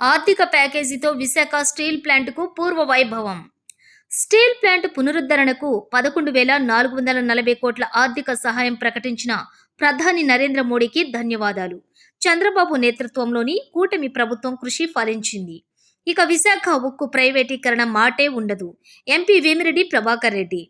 ఆర్థిక ప్యాకేజీతో విశాఖ స్టీల్ ప్లాంట్కు పూర్వ వైభవం. స్టీల్ ప్లాంట్ పునరుద్ధరణకు పదకొండు వేల నాలుగు వందల నలభై కోట్ల ఆర్థిక సహాయం ప్రకటించిన ప్రధాని నరేంద్ర మోడీకి ధన్యవాదాలు. చంద్రబాబు నేతృత్వంలోని కూటమి ప్రభుత్వం కృషి ఫలించింది. ఇక విశాఖ ఉక్కు ప్రైవేటీకరణ మాటే ఉండదు. ఎంపీ వేమిరెడ్డి ప్రభాకర్ రెడ్డి.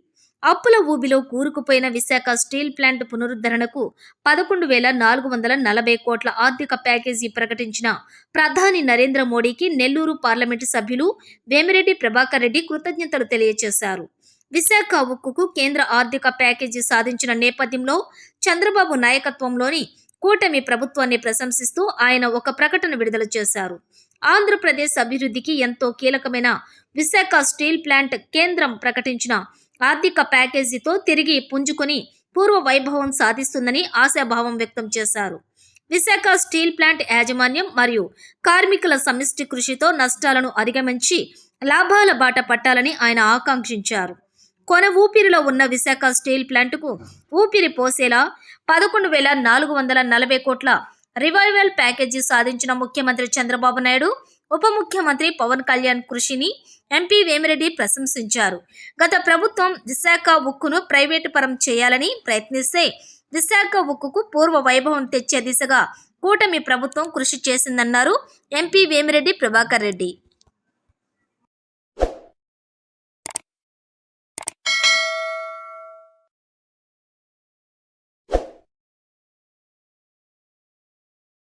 అప్పుల ఊబిలో కూరుకుపోయిన విశాఖ స్టీల్ ప్లాంట్ పునరుద్ధరణకు పదకొండు వేల నాలుగు వందల నలభై కోట్ల ఆర్థిక ప్యాకేజీ ప్రకటించిన ప్రధాని నరేంద్ర మోడీకి నెల్లూరు పార్లమెంటు సభ్యులు వేమిరెడ్డి ప్రభాకర్ రెడ్డి కృతజ్ఞతలు తెలియజేశారు. విశాఖ ఉక్కుకు కేంద్ర ఆర్థిక ప్యాకేజీ సాధించిన నేపథ్యంలో చంద్రబాబు నాయకత్వంలోని కూటమి ప్రభుత్వాన్ని ప్రశంసిస్తూ ఆయన ఒక ప్రకటన విడుదల చేశారు. ఆంధ్రప్రదేశ్ అభివృద్ధికి ఎంతో కీలకమైన విశాఖ స్టీల్ ప్లాంట్ కేంద్రం ప్రకటించిన ఆర్థిక ప్యాకేజీతో తిరిగి పుంజుకొని పూర్వ వైభవం సాధిస్తుందని ఆశాభావం వ్యక్తం చేశారు. విశాఖ స్టీల్ ప్లాంట్ యాజమాన్యం మరియు కార్మికుల సమిష్టి కృషితో నష్టాలను అధిగమించి లాభాల బాట పట్టాలని ఆయన ఆకాంక్షించారు. కొన ఊపిరిలో ఉన్న విశాఖ స్టీల్ ప్లాంట్కు ఊపిరి పోసేలా పదకొండు వేల నాలుగు వందల నలభై కోట్ల రివైవల్ ప్యాకేజీ సాధించిన ముఖ్యమంత్రి చంద్రబాబు నాయుడు ఉప ముఖ్యమంత్రి పవన్ కళ్యాణ్ కృషిని ఎంపీ వేమిరెడ్డి ప్రశంసించారు. గత ప్రభుత్వం విశాఖ ఉక్కును ప్రైవేటు పరం చేయాలని ప్రయత్నిస్తే విశాఖ ఉక్కుకు పూర్వ వైభవం తెచ్చే దిశగా కూటమి ప్రభుత్వం కృషి చేసిందన్నారు ఎంపీ వేమిరెడ్డి ప్రభాకర్ రెడ్డి.